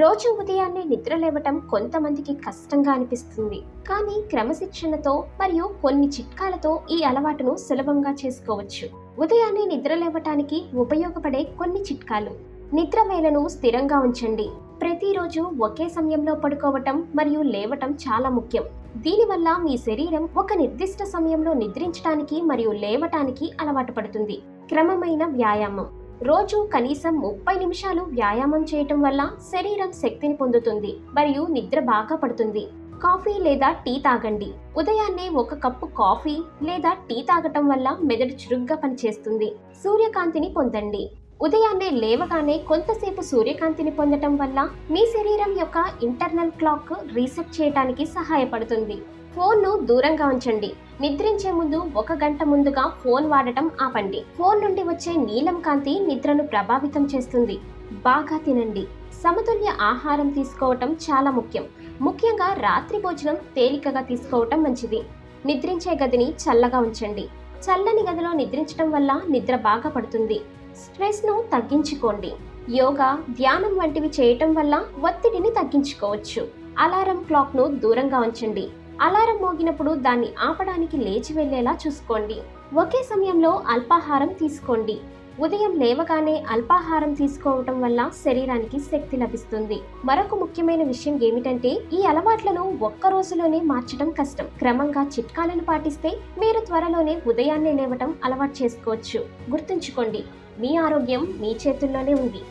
రోజు ఉదయాన్నే నిద్ర లేవటం కొంతమందికి కష్టంగా అనిపిస్తుంది. కానీ క్రమశిక్షణతో మరియు కొన్ని చిట్కాలతో ఈ అలవాటును సులభంగా చేసుకోవచ్చు. ఉదయాన్నే నిద్ర లేవటానికి ఉపయోగపడే కొన్ని చిట్కాలు. నిద్ర వేళను స్థిరంగా ఉంచండి. ప్రతిరోజు ఒకే సమయంలో పడుకోవటం మరియు లేవటం చాలా ముఖ్యం. దీనివల్ల మీ శరీరం ఒక నిర్దిష్ట సమయంలో నిద్రించడానికి మరియు లేవటానికి అలవాటు పడుతుంది. క్రమమైన వ్యాయామం. రోజు కనీసం ముప్పై నిమిషాలు వ్యాయామం చేయటం వల్ల శరీరం శక్తిని పొందుతుంది మరియు నిద్ర బాగా పడుతుంది. కాఫీ లేదా టీ తాగండి. ఉదయాన్నే ఒక కప్పు కాఫీ లేదా టీ తాగటం వల్ల మెదడు చురుగ్గా పనిచేస్తుంది. సూర్యకాంతిని పొందండి. ఉదయాన్నే లేవగానే కొంతసేపు సూర్యకాంతిని పొందటం వల్ల మీ శరీరం యొక్క ఇంటర్నల్ క్లాక్ రీసెట్ చేయడానికి సహాయపడుతుంది. ఫోన్ను దూరంగా ఉంచండి. నిద్రించే ముందు ఒక గంట ముందుగా ఫోన్ వాడటం ఆపండి. ఫోన్ నుండి వచ్చే నీలం కాంతి నిద్రను ప్రభావితం చేస్తుంది. బాగా తినండి. సమతుల్య ఆహారం తీసుకోవటం చాలా ముఖ్యం. ముఖ్యంగా రాత్రి భోజనం తేలికగా తీసుకోవటం మంచిది. నిద్రించే గదిని చల్లగా ఉంచండి. చల్లని గదిలో నిద్రించడం వల్ల నిద్ర బాగా పడుతుంది. స్ట్రెస్ను తగ్గించుకోండి. యోగా ధ్యానం వంటివి చేయటం వల్ల ఒత్తిడిని తగ్గించుకోవచ్చు. అలారం క్లాక్ను దూరంగా ఉంచండి. అలారం మోగినప్పుడు దాన్ని ఆపడానికి లేచి వెళ్ళేలా చూసుకోండి. ఒకే సమయంలో అల్పాహారం తీసుకోండి. ఉదయం లేవగానే అల్పాహారం తీసుకోవటం వల్ల శరీరానికి శక్తి లభిస్తుంది. మరొక ముఖ్యమైన విషయం ఏమిటంటే ఈ అలవాట్లను ఒక్క రోజులోనే మార్చడం కష్టం. క్రమంగా చిట్కాలను పాటిస్తే మీరు త్వరలోనే ఉదయాన్నే లేవటం అలవాటు చేసుకోవచ్చు. గుర్తుంచుకోండి మీ ఆరోగ్యం మీ చేతుల్లోనే ఉంది.